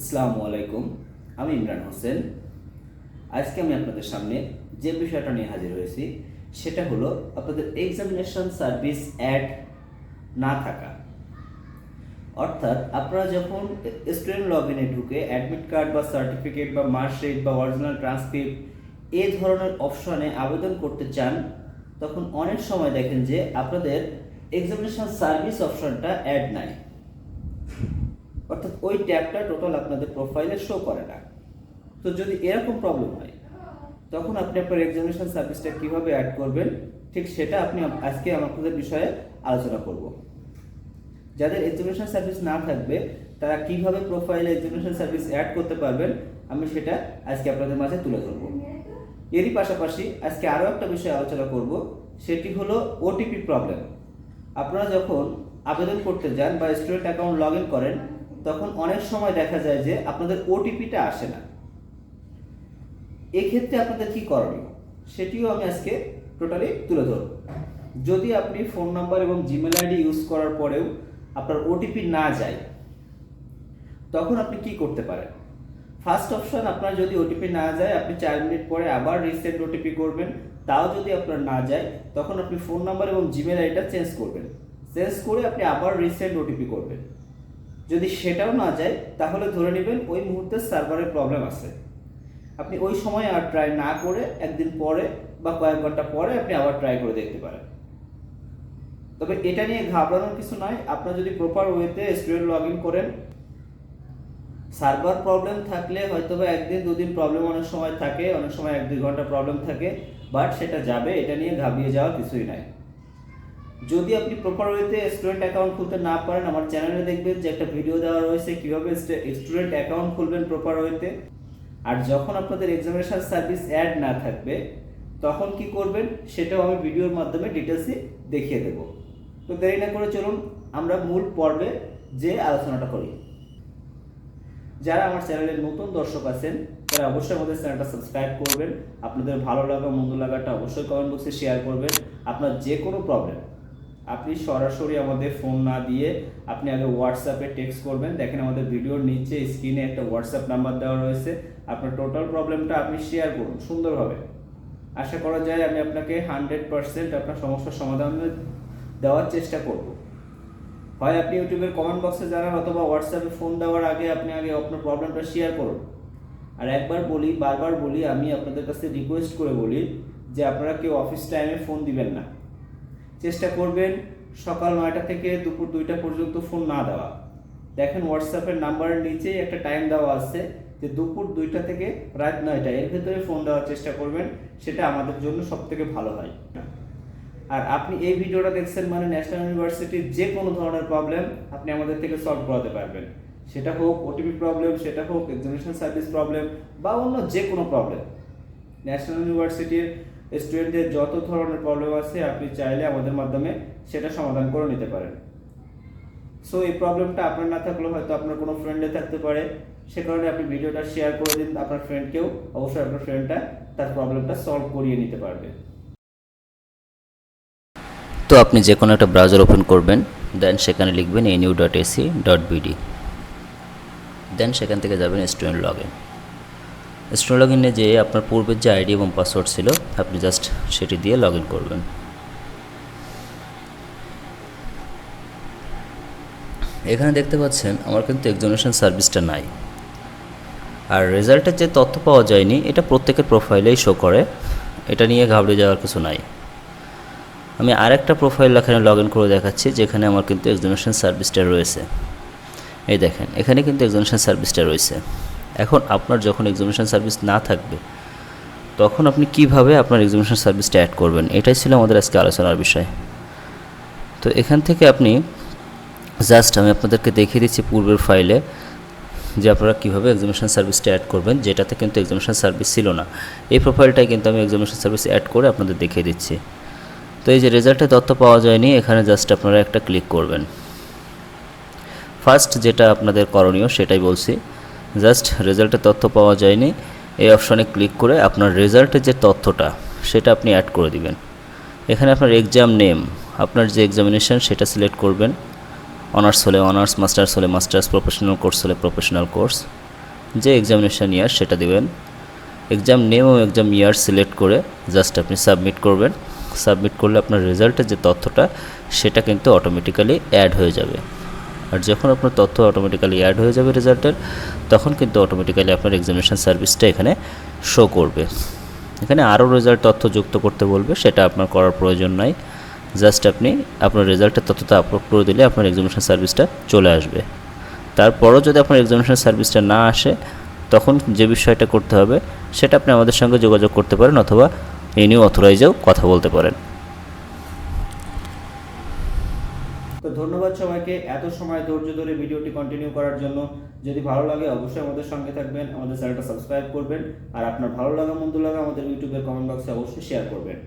আসসালামু আলাইকুম, আমি ইমরান হোসেন। আজকে আমি আপনাদের সামনে যে বিষয়টা নিয়ে হাজির হয়েছি, সেটা হলো আপনাদের এক্সামিনেশন সার্ভিস অ্যাড না থাকা। অর্থাৎ আপনারা যখন স্টুডেন্ট লগ ইনে ঢুকে অ্যাডমিট কার্ড বা সার্টিফিকেট বা মার্কশিট বা অরিজিনাল ট্রান্সক্রিপ্ট এই ধরনের অপশনে আবেদন করতে চান, তখন অনেক সময় দেখেন যে আপনাদের এক্সামিনেশন সার্ভিস অপশনটা অ্যাড নাই। অর্থাৎ ওই ট্যাবটা টোটাল আপনাদের প্রোফাইলে শো করে না। তো যদি এরকম প্রবলেম হয়, তখন আপনি আপনার এক্সামিনেশন সার্ভিসটা কীভাবে অ্যাড করবেন, ঠিক সেটা আপনি আজকে আপনাদের বিষয়ে আলোচনা করব। যাদের এক্সামিনেশন সার্ভিস না থাকবে, তারা কীভাবে প্রোফাইলে এক্সামিনেশন সার্ভিস অ্যাড করতে পারবেন, আমি সেটা আজকে আপনাদের মাঝে তুলে ধরব। এরই পাশাপাশি আজকে আরও একটা বিষয় আলোচনা করব, সেটি হলো ওটিপি প্রবলেম আপনারা যখন আবেদন করতে যান বা স্টুডেন্ট অ্যাকাউন্ট লগ ইন করেন তখন অনেক সময় দেখা যায় যে আপনাদের ওটিপিটা আসে না। এক্ষেত্রে আপনাদের কি করণীয়? সেটিও আমি আজকে টোটালি তুলে ধরব। যদি আপনি ফোন নাম্বার এবং জিমেল আইডি ইউজ করার পরেও আপনার ওটিপি না যায়, তখন আপনি কি করতে পারেন? ফার্স্ট অপশন আপনার যদি ওটিপি না যায়, আপনি চার মিনিট পরে আবার রিসেন্ট ওটিপি করবেন। তাও যদি আপনার না যায়, তখন আপনি ফোন নাম্বার এবং জিমেল আইডিটা চেঞ্জ করবেন। চেঞ্জ করে আপনি আবার রিসেন্ট ওটিপি করবেন। যদি সেটাও না যায়, তাহলে ধরে নেবেন ওই মুহূর্তে সার্ভারের প্রবলেম আছে। আপনি ওই সময় আর ট্রাই না করে একদিন পরে বা কয়েক ঘণ্টা পরে আপনি আবার ট্রাই করে দেখতে পারেন। তবে এটা নিয়ে ঘাবড়ানোর কিছু নয় আপনার যদি প্রপার ওয়েতে স্টুডেন্ট লগ ইন করেন সার্ভার প্রবলেম থাকলে হয়তো বা একদিন, দুদিন প্রবলেম অনেক সময় থাকে, অনেক সময় এক দুই ঘণ্টা প্রবলেম থাকে বাট সেটা যাবে। এটা নিয়ে ঘাবড়িয়ে যাওয়ার কিছুই নাই। যদি আপনি প্রপার ওয়েতে স্টুডেন্ট অ্যাকাউন্ট খুলতে না পারেন, আমার চ্যানেলে দেখবেন যে একটা ভিডিও দেওয়া রয়েছে কীভাবে স্টুডেন্ট অ্যাকাউন্ট খুলবেন প্রপার ওয়েতে আর যখন আপনাদের এক্সামিনেশন সার্ভিস অ্যাড না থাকবে, তখন কি করবেন, সেটাও আমি ভিডিওর মাধ্যমে ডিটেলসে দেখিয়ে দেব। তো দেরি না করে চলুন, আমরা মূল পর্বে যে আলোচনাটা করি। যারা আমার চ্যানেলের নতুন দর্শক আছেন, তারা অবশ্যই আমাদের চ্যানেলটা সাবস্ক্রাইব করবেন। আপনাদের ভালো লাগা, মন্দ লাগাটা অবশ্যই কমেন্ট বক্সে শেয়ার করবেন। আপনার যে কোনো প্রবলেম আপনি সরাসরি আমাদের ফোন না দিয়ে আপনি আগে হোয়াটসঅ্যাপে টেক্সট করবেন। দেখেন আমাদের ভিডিওর নিচে স্ক্রিনে একটা হোয়াটসঅ্যাপ নাম্বার দেওয়া রয়েছে। আপনার টোটাল প্রবলেমটা আপনি শেয়ার করুন সুন্দরভাবে। আশা করা যায় আমি আপনাকে হান্ড্রেড পার্সেন্ট আপনার সমস্যার সমাধান দেওয়ার চেষ্টা করব। হয় আপনি ইউটিউবের কমেন্ট বক্সে জানান অথবা হোয়াটসঅ্যাপে ফোন দেওয়ার আগে আপনি আগে আপনার প্রবলেমটা শেয়ার করুন। আর একবার বলি, বারবার বলি, আমি আপনাদের কাছে রিকোয়েস্ট করে বলি যে আপনারা কেউ অফিস টাইমে ফোন দিবেন না। চেষ্টা করবেন সকাল নয়টা থেকে দুপুর দুইটা পর্যন্ত ফোন না দেওয়া। দেখেন হোয়াটসঅ্যাপের নাম্বারের নিচেই একটা টাইম দেওয়া আছে যে দুপুর দুইটা থেকে রাত নয়টা, এর ভেতরে ফোন দেওয়ার চেষ্টা করবেন, সেটা আমাদের জন্য সব থেকে ভালো হয়। আর আপনি এই ভিডিওটা দেখছেন মানে ন্যাশনাল ইউনিভার্সিটির যে কোনো ধরনের প্রবলেম আপনি আমাদের থেকে সলভ করাতে পারবেন। সেটা হোক ওটিপি প্রবলেম সেটা হোক এক্সামিনেশন সার্ভিস প্রবলেম বা অন্য যে কোনো প্রবলেম ন্যাশনাল ইউনিভার্সিটির স্টুডেন্টদের যত ধরনের প্রবলেম আছে, আপনি চাইলে আমাদের মাধ্যমে সেটা সমাধান করে নিতে পারেন। সো এই প্রবলেমটা আপনার না থাকলেও হয়তো আপনার কোনো ফ্রেন্ডে থাকতে পারে। সে কারণে আপনি ভিডিওটা শেয়ার করে দিন, আপনার ফ্রেন্ডকেও অবশ্যই আপনার ফ্রেন্ডটা তার প্রবলেমটা সলভ করিয়ে নিতে পারবে। তো আপনি যে কোনো একটা ব্রাউজার ওপেন করবেন দেন সেখানে লিখবেন NU dot AC dot BD. Then সেখান থেকে যাবেন student log in student log ইনে যেয়ে আপনার পূর্বের যে আইডি এবং পাসওয়ার্ড ছিল, আপনি জাস্ট সেটি দিয়ে লগ করবেন। এখানে দেখতে পাচ্ছেন, আমার কিন্তু এক্সামিনেশন সার্ভিসটা নাই। আর রেজাল্টের যে তথ্য পাওয়া যায়নি, এটা প্রত্যেকের প্রোফাইলেই শো করে। এটা নিয়ে ঘাবড়ে যাওয়ার কিছু নাই। আমি আরেকটা প্রোফাইল এখানে লগ ইন করে দেখাচ্ছি, যেখানে আমার কিন্তু এক্সামিনেশন সার্ভিসটা রয়েছে। এই দেখেন, এখানে কিন্তু এক্সামিনেশন সার্ভিসটা রয়েছে। এখন আপনার যখন এক্সামিনেশন সার্ভিস না থাকবে, তখন আপনি কীভাবে আপনার এক্সামিনেশন সার্ভিসটা অ্যাড করবেন? এটাই ছিল আমাদের আজকে আলোচনার বিষয়। তো এখান থেকে আপনি জাস্ট আমি আপনাদেরকে দেখিয়ে দিচ্ছি পূর্বের ফাইলে যে আপনারা কীভাবে এক্সামিনেশন সার্ভিসটা অ্যাড করবেন, যেটাতে কিন্তু এক্সামিনেশন সার্ভিস ছিল না। এই প্রোফাইলটাই কিন্তু আমি এক্সামিনেশন সার্ভিস অ্যাড করে আপনাদের দেখিয়ে দিচ্ছি। তো এই যে রেজাল্টের তথ্য পাওয়া যায়নি, এখানে জাস্ট আপনারা একটা ক্লিক করবেন। ফার্স্ট যেটা আপনাদের করণীয়, সেটাই বলছি। জাস্ট রেজাল্টের তথ্য পাওয়া যায়নি, এই অপশনে ক্লিক করে আপনার রেজাল্টের যে তথ্যটা, সেটা আপনি অ্যাড করে দিবেন। এখানে আপনার এক্সাম নেম আপনার যে এক্সামিনেশন সেটা সিলেক্ট করবেন। অনার্স হলে অনার্স মাস্টার্স হলে মাস্টার্স প্রফেশনাল কোর্স হলে প্রফেশনাল কোর্স যে এক্সামিনেশান ইয়ার সেটা দেবেন। এক্সাম নেম ও এক্সাম ইয়ার সিলেক্ট করে জাস্ট আপনি সাবমিট করবেন। সাবমিট করলে আপনার রেজাল্টের যে তথ্যটা, সেটা কিন্তু অটোমেটিক্যালি অ্যাড হয়ে যাবে। আর যখন আপনার তথ্য অটোমেটিক্যালি অ্যাড হয়ে যাবে রেজাল্টের তখন কিন্তু অটোমেটিক্যালি আপনার এক্সামিনেশান সার্ভিসটা এখানে শো করবে। এখানে আরও রেজাল্ট তথ্য যুক্ত করতে বলবে, সেটা আপনার করার প্রয়োজন নাই। জাস্ট আপনি আপনার রেজাল্টের তথ্যটা আপলোড করে দিলে আপনার এক্সামিনেশান সার্ভিসটা চলে আসবে। তারপরও যদি আপনার এক্সামিনেশান সার্ভিসটা না আসে, তখন যে বিষয়টা করতে হবে, সেটা আপনি আমাদের সঙ্গে যোগাযোগ করতে পারেন অথবা এই নিউ অথরাইজেও কথা বলতে পারেন। ধন্যবাদ সবাইকে এত সময় ধৈর্য ধরে ভিডিওটি কন্টিনিউ করার জন্য। যদি ভালো লাগে অবশ্যই আমাদের সঙ্গে থাকবেন, আমাদের চ্যানেলটা সাবস্ক্রাইব করবেন, আর আপনার ভালো লাগা, মন্দ লাগা আমাদের ইউটিউবের কমেন্ট বক্সে অবশ্যই শেয়ার করবেন।